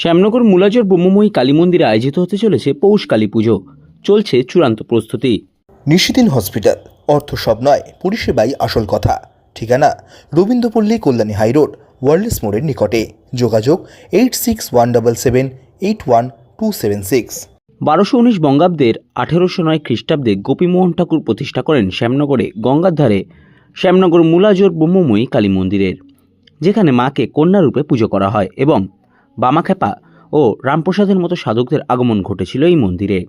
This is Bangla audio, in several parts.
শ্যামনগর মুলাজর ব্রহ্মময়ী কালী মন্দিরে আয়োজিত হতে চলেছে পৌষ কালী পুজো। চলছে চূড়ান্ত প্রস্তুতি। নিশিদিন হসপিটাল। অর্থ সব নয় পরিষেবাই আসল কথা। ঠিকানা রবীন্দ্রপল্লী কল্যাণী হাইরোড ওয়ার্ল্ডস মোড়ের নিকটে। যোগাযোগ eight six one double seven eight one two seven six. বারোশো উনিশ বঙ্গাব্দের আঠেরোশো নয় খ্রিস্টাব্দে গোপীমোহন ঠাকুর প্রতিষ্ঠা করেন শ্যামনগরে গঙ্গার ধারে শ্যামনগর মুলাজোর ব্রহ্মময়ী কালী মন্দিরের যেখানে মাকে কন্যারূপে পুজো করা হয় এবং বামাখ্যাপা ও রামপ্রসাদের মতো সাধকদের আগমন ঘটেছিল এই মন্দিরে।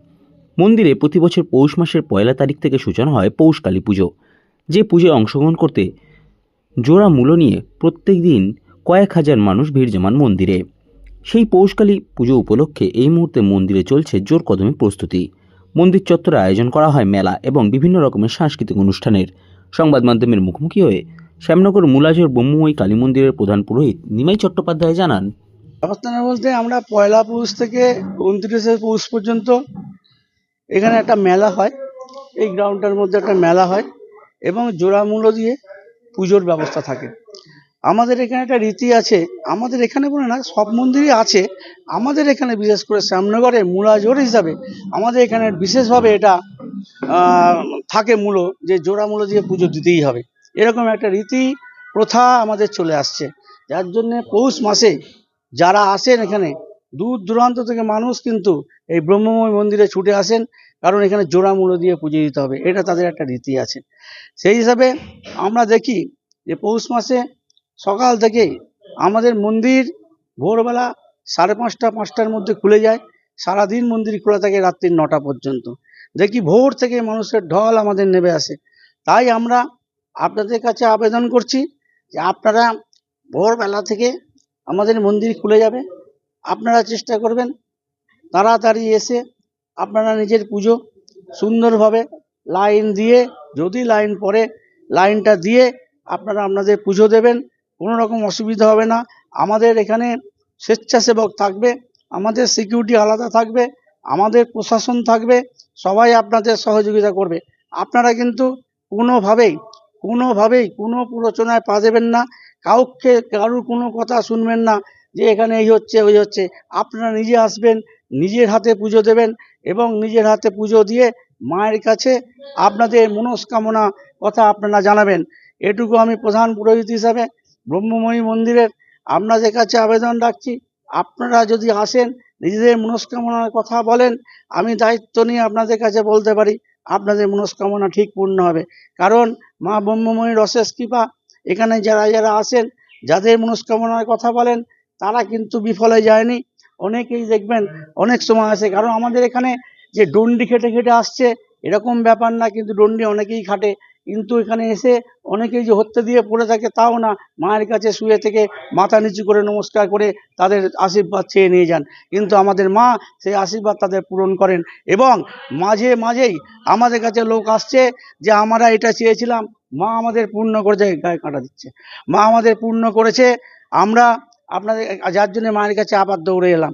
মন্দিরে প্রতি বছর পৌষ মাসের পয়লা তারিখ থেকে সূচনা হয় পৌষ কালী পুজো। যে পুজোয় অংশগ্রহণ করতে জোড়া মূল্য নিয়ে প্রত্যেক দিন কয়েক হাজার মানুষ ভিড় জমান মন্দিরে। সেই পৌষকালী পুজো উপলক্ষে এই মুহূর্তে মন্দিরে চলছে জোর কদমে প্রস্তুতি। মন্দির চত্বরে আয়োজন করা হয় মেলা এবং বিভিন্ন রকমের সাংস্কৃতিক অনুষ্ঠানের। সংবাদ মাধ্যমের মুখোমুখি হয়ে শ্যামনগর মুলাজোর ব্রহ্মময়ী কালী মন্দিরের প্রধান পুরোহিত নিমাই চট্টোপাধ্যায় জানান ব্যবস্থানা বলতে আমরা পয়লা পৌষ থেকে উনত্রিশে পৌষ পর্যন্ত এখানে একটা মেলা হয়। এই গ্রাউন্ডটার মধ্যে একটা মেলা হয় এবং জোড়া মূল্য দিয়ে পুজোর ব্যবস্থা থাকে। আমাদের এখানে একটা রীতি আছে, আমাদের এখানে বলে না, সব মন্দিরই আছে। আমাদের এখানে বিশেষ করে শ্যামনগরে মূলা জোর হিসাবে আমাদের এখানে বিশেষভাবে এটা থাকে মূলো যে জোড়া মূল্য দিয়ে পুজো দিতেই হবে। এরকম একটা রীতি প্রথা আমাদের চলে আসছে। যার জন্যে পৌষ মাসে যারা আসেন এখানে দূর দূরান্ত থেকে মানুষ কিন্তু এই ব্রহ্মময় মন্দিরে ছুটে আসেন, কারণ এখানে জোড়া মূল্য দিয়ে পুজো দিতে হবে, এটা তাদের একটা রীতি আছে। সেই হিসাবে আমরা দেখি যে পৌষ মাসে সকাল থেকেই আমাদের মন্দির ভোরবেলা সাড়ে পাঁচটা, পাঁচটার মধ্যে খুলে যায়, সারাদিন মন্দির খোলা থাকে রাত্রি নটা পর্যন্ত। দেখি ভোর থেকে মানুষের ঢল আমাদের নেমে আসে। তাই আমরা আপনাদের কাছে আবেদন করছি যে আপনারা ভোরবেলা থেকে আমাদের মন্দির খুলে যাবে। আপনারা চেষ্টা করবেন তাড়াতাড়ি এসে আপনারা নিজের পুজো সুন্দরভাবে লাইন দিয়ে, যদি লাইন পড়ে, লাইনটা দিয়ে আপনারা আপনাদের পুজো দেবেন। কোনো রকম অসুবিধা হবে না। আমাদের এখানে স্বেচ্ছাসেবক থাকবে, আমাদের সিকিউরিটি আলাদা থাকবে, আমাদের প্রশাসন থাকবে, সবাই আপনাদের সহযোগিতা করবে। আপনারা কিন্তু কোনোভাবেই কোনোভাবেই কোনো প্ররোচনায় পা দেবেন না। কাউকে, কারুর কোনো কথা শুনবেন না যে এখানে এই হচ্ছে, ওই হচ্ছে। আপনারা নিজে আসবেন, নিজের হাতে পুজো দেবেন এবং নিজের হাতে পুজো দিয়ে মায়ের কাছে আপনাদের মনস্কামনা কথা আপনারা জানাবেন। এটুকু আমি প্রধান পুরোহিত হিসাবে ব্রহ্মময়ী মন্দিরের আপনাদের কাছে আবেদন রাখছি। আপনারা যদি আসেন, নিজেদের মনস্কামনার কথা বলেন, আমি দায়িত্ব নিয়ে আপনাদের কাছে বলতে পারি, আপনাদের মনস্কামনা ঠিক পূর্ণ হবে। কারণ মা ব্রহ্মময়ীর অশেষ কৃপা এখানে যারা যারা আসেন যাদের মনস্কামনার কথা বলেন, তারা কিন্তু বিফলে যায়নি। অনেকেই দেখবেন অনেক সময় আসে কারণ আমাদের এখানে যে ডন্ডি খেটে খেটে আসছে, এরকম ব্যাপার না, কিন্তু ডন্ডি অনেকেই খাটে। কিন্তু এখানে এসে অনেকেই যে হত্যা দিয়ে পড়ে থাকে, তাও না। মায়ের কাছে শুয়ে থেকে মাথা নিচু করে নমস্কার করে তাদের আশীর্বাদ চেয়ে নিয়ে যান। কিন্তু আমাদের মা সেই আশীর্বাদ তাদের পূরণ করেন এবং মাঝে মাঝেই আমাদের কাছে লোক আসছে যে, আমরা এটা চেয়েছিলাম মা আমাদের পূর্ণ করেছে, গায়ে কাঁটা দিচ্ছে। মা আমাদের পূর্ণ করেছে, আমরা আপনাদের, যার জন্য মায়ের কাছে আবার দৌড়ে এলাম।